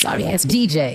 Sorry it's DJ.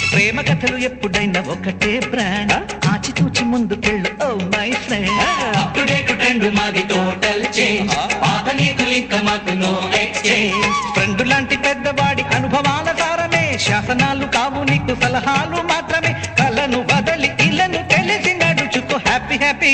ప్రేమ కథలు ఎప్పుడైనా ఒకటే బ్రాండ్ ఆచితూచి ముందుకెళ్ళు ఓ my friend up to date trend మాది టోటల్ చేంజ్ పాత నీతులు ఇంకా మాకు నో ఎక్స్చేంజ్ ఫ్రెండ్ లాంటి పెద్దవాడి అనుభవాల సారమే. శాసనాలు కావు నీకు సలహాలు మాత్రమే. కలను బదలి ఇలను తెలిసి నడుచుకో. హ్యాపీ హ్యాపీ హ్యాపీ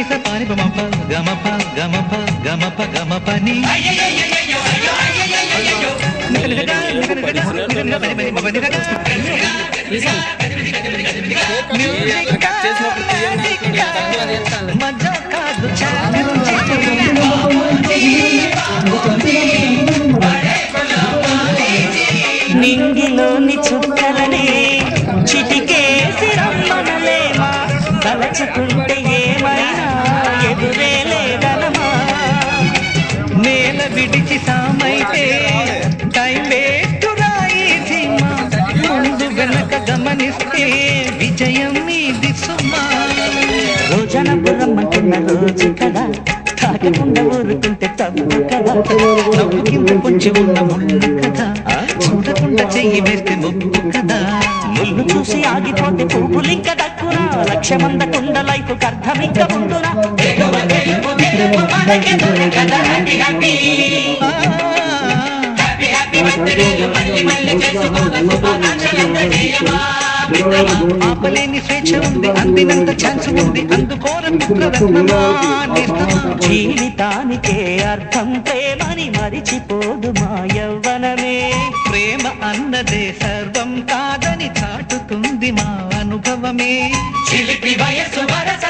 సాగని స పాని పమప గమప గమప గమప గమపని అయ్యయ్యయ్యయ్యో, మజా కాదు నింగిలోని చుక్కలనే చిటికేసి రమ్మనలేమా తలచుకుంటే విడిచి సామైతే టైం వేస్ట్ ఈ సినిమా ముందు వెనక గమనిస్తే విజయం మీది సుమా. రోజన బుర్రమ్మంటున్న రోజు కదా తాకకుండా ఊరుకుంటే తప్పు కదా నవ్వుకింత కొంచెం ఉన్న ముళ్ళు కదా చూడకుండా చెయ్యి వేస్తే ముప్పు కదా ముళ్ళు చూసి ఆగిపోతే పువ్వులింక దక్కునా. లక్ష్యమందకుండ లైఫ్ అర్థమింక ముందునా ఆపలేని స్వేచ్ఛ ఉంది అందినంత ఛాన్స్ ఉంది అందుకోర పుత్రరత్నమా జీవితానికే అర్థం ప్రేమని మరిచిపోదు మా యవ్వనమే ప్రేమ అన్నదే సర్వం కాదని చాటుతుంది మా అనుభవమే. చిలిపి వయసు వరస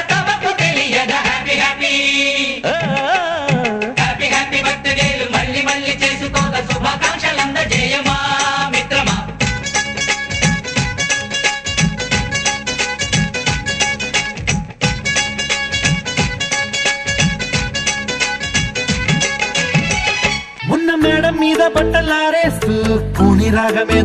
మీద బట్టలారేస్తూ పూని రాగమేదో